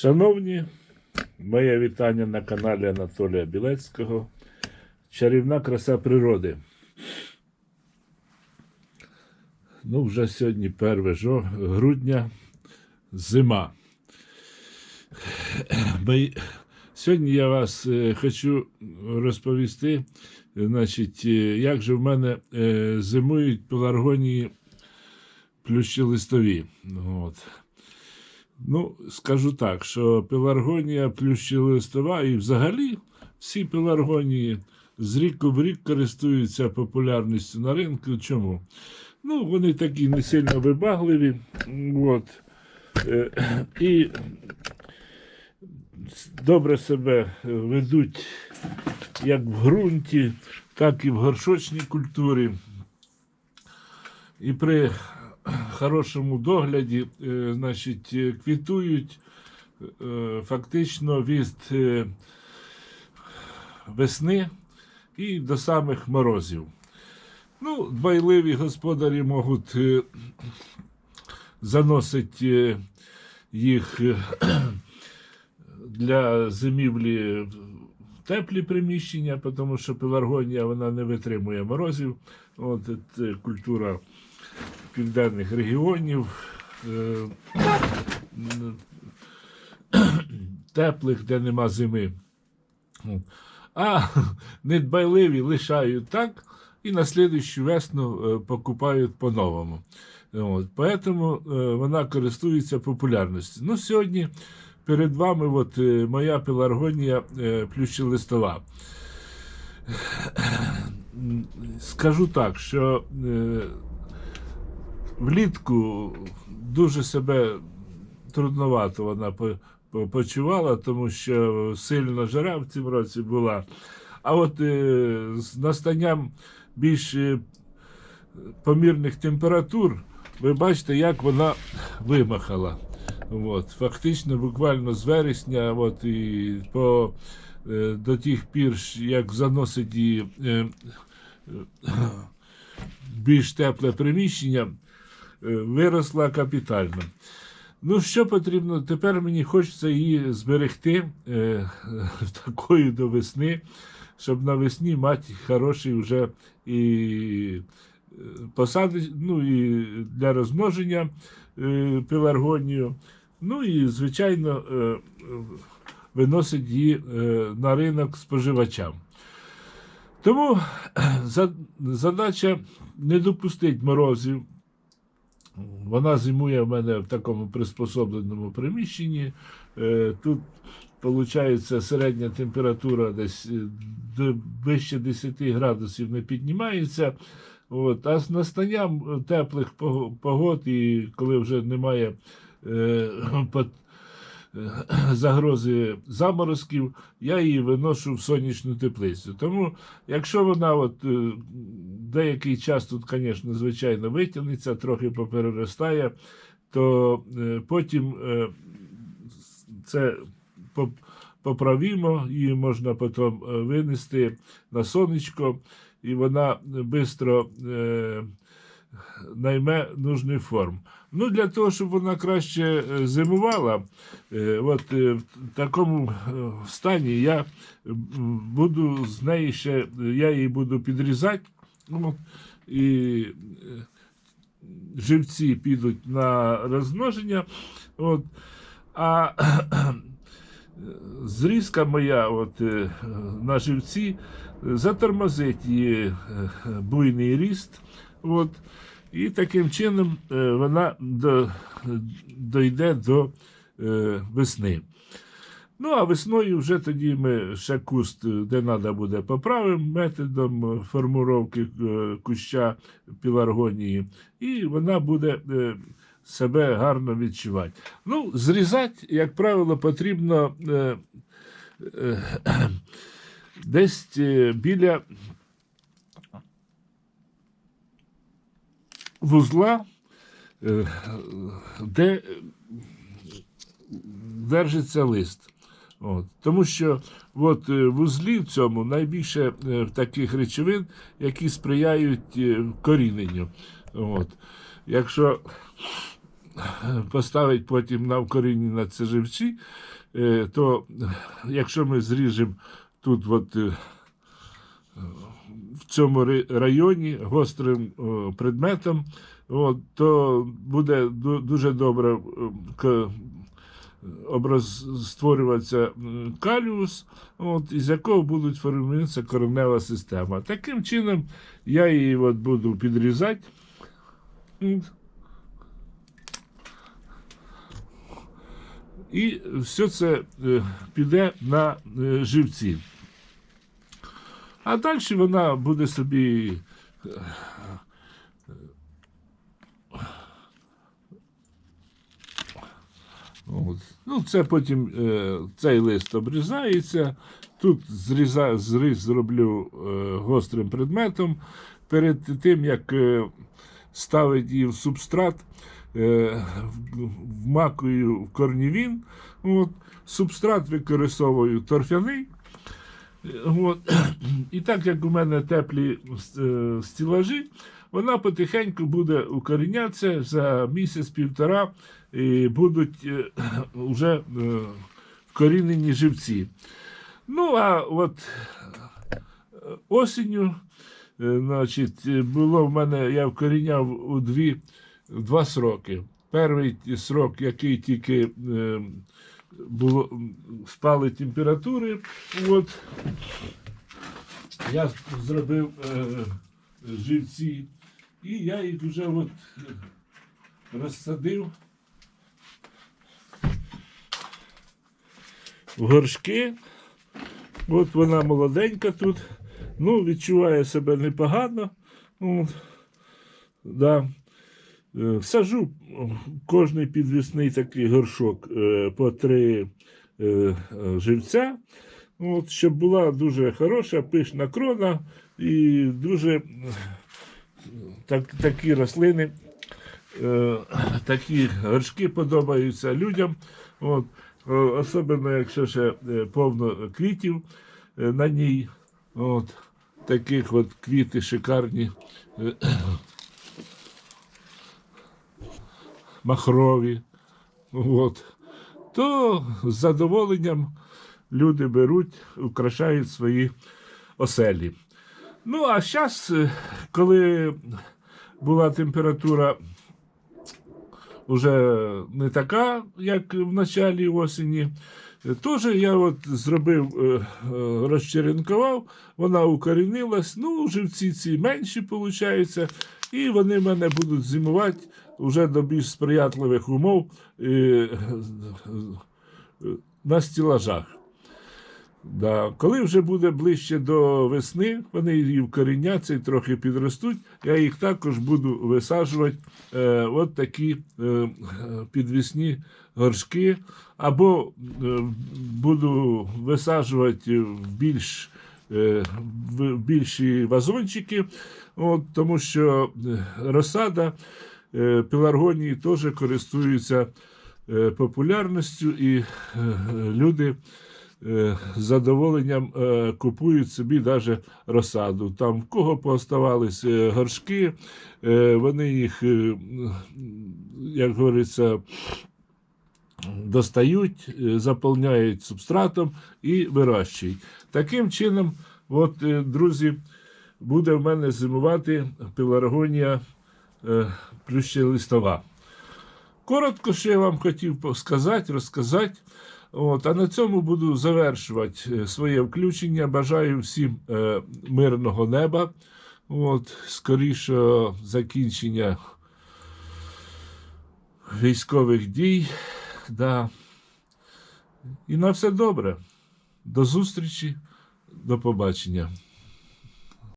Шановні, моє вітання на каналі Анатолія Білецького. Чарівна краса природи. Ну, вже сьогодні 1 грудня, зима. Сьогодні я вас е, хочу розповісти, значить, е, як же в мене е, зимують пеларгонії плющелистові. От. Ну, скажу так, що пеларгонія плющелистова і взагалі всі пеларгонії з ріку в рік користуються популярністю на ринку. Чому? Ну, вони такі не сильно вибагливі. От. Е, І добре себе ведуть як в ґрунті, так і в горшочній культурі. І при хорошому догляді, е, значить, е, квітують е, фактично від весни і до самих морозів. Ну, дбайливі господарі можуть заносити їх для зимівлі в теплі приміщення, тому що пеларгонія вона не витримує морозів. От культура південних регіонів, е, теплих, де нема зими. А недбайливі лишають так і на слідущу весну е, покупають по-новому. Поэтому е, вона користується популярністю. Ну, сьогодні перед вами от, моя пеларгонія плющелистова. Скажу так, що влітку дуже себе трудновато вона по- по- почувала, тому що сильна жара в цьому році була. А от е, з настанням більш е, помірних температур, ви бачите, як вона вимахала. От, фактично, буквально з вересня, от, і по, е, до тих пір, як заносить її більш тепле приміщення, виросла капітально. Ну, що потрібно? Тепер мені хочеться її зберегти е, такою до весни, щоб навесні мати хороший вже і е, посади, ну і для розмноження е, пеларгонію. Ну і, звичайно, е, е, виносить її е, на ринок споживачам. Тому задача не допустити морозів. Вона зимує в мене в такому приспособленому приміщенні. Е, Тут виходить середня температура десь е, вище 10 градусів не піднімається. От. А з настанням теплих погод, і коли вже немає е, загрози заморозків, я її виношу в сонячну теплицю. Тому, якщо вона от, е, деякий час тут, звісно, звичайно, витягнеться, трохи попереростає, то е, потім е, це поправімо, її можна потім е, винести на сонечко, і вона швидко е, найме нужний форм. Ну, для того, щоб вона краще е, зимувала, е, от е, в такому стані я буду з неї ще, я її буду підрізати. Ну, і живці підуть на розмноження. От, а зрізка моя от, на живці затормозить її буйний ріст. От, і таким чином е, вона до, дойде до е, весни. Ну, а весною вже тоді ми ще куст, де треба буде, поправимо методом формуровки е, куща піларгонії, і вона буде себе гарно відчувати. Ну, зрізати, як правило, потрібно десь біля вузла, е, де держиться лист. От. Тому що от, е, в узлі в цьому найбільше е, таких речовин, які сприяють коріненню. От. Якщо поставити потім на вкорінні на це живці, то якщо ми зріжемо тут, от, цьому районі гострим предметом, от, то буде дуже добре створюватися каліус, от, із якого будуть формуватися коренева система. Таким чином я її от буду підрізати. І все це е, піде на е, живці. А далі вона буде собі. е, От. Ну, це потім е, цей лист обрізається. Тут зріза, зріз зроблю е, гострим предметом. Перед тим, як е, ставити її в субстрат, е, вмакую в корнівін. От. Субстрат використовую торфяний. От. І так як у мене теплі е, стілажі, вона потихеньку буде укорінятися за місяць-півтора і будуть е, вже е, вкорінені живці. Ну, а от е, осінню, е, значить, е, було в мене, я вкоріняв у дві, два сроки. Перший срок, який тільки е, було, м, впали температури, от, я зробив е, живці, і я їх вже от е, розсадив в горшки. От вона молоденька тут. Ну, відчуває себе непогано. От. Да. Е, Сажу кожний підвісний такий горшок е, по три е, е, живця. От, щоб була дуже хороша, пишна крона і дуже е, так, такі рослини, е, такі горшки подобаються людям. От, особливо, якщо ще е, повно квітів е, на ній. От, таких от квіти шикарні. е, Махрові. От. То з задоволенням люди беруть, украшають свої оселі. Ну, а зараз, коли була температура вже не така, як в началі осені. Теж я от зробив, е, е, розчеренкував, вона укорінилась, ну, живці ці менші, виходить, і вони мене будуть зимувати вже до більш сприятливих умов е, на стілажах. Да. Коли вже буде ближче до весни, вони і вкоріняться і трохи підростуть, я їх також буду висаджувати е, от такі е, підвісні горшки, або е, буду висаджувати в більш е, в більші вазончики, от, тому що е, розсада е, пеларгонії теж користується е, популярністю, і люди з задоволенням е, купують собі навіть розсаду. Там в кого пооставались е, горшки, е, вони їх, е, як говориться, достають, е, заповняють субстратом і вирощують. Таким чином, от, е, друзі, буде в мене зимувати пеларгонія е, плющелистова. Коротко, що я вам хотів сказати, розказати. От, а на цьому буду завершувати е, своє включення. Бажаю всім е, мирного неба, от, Скоріше закінчення військових дій. Да. І на все добре. До зустрічі, до побачення.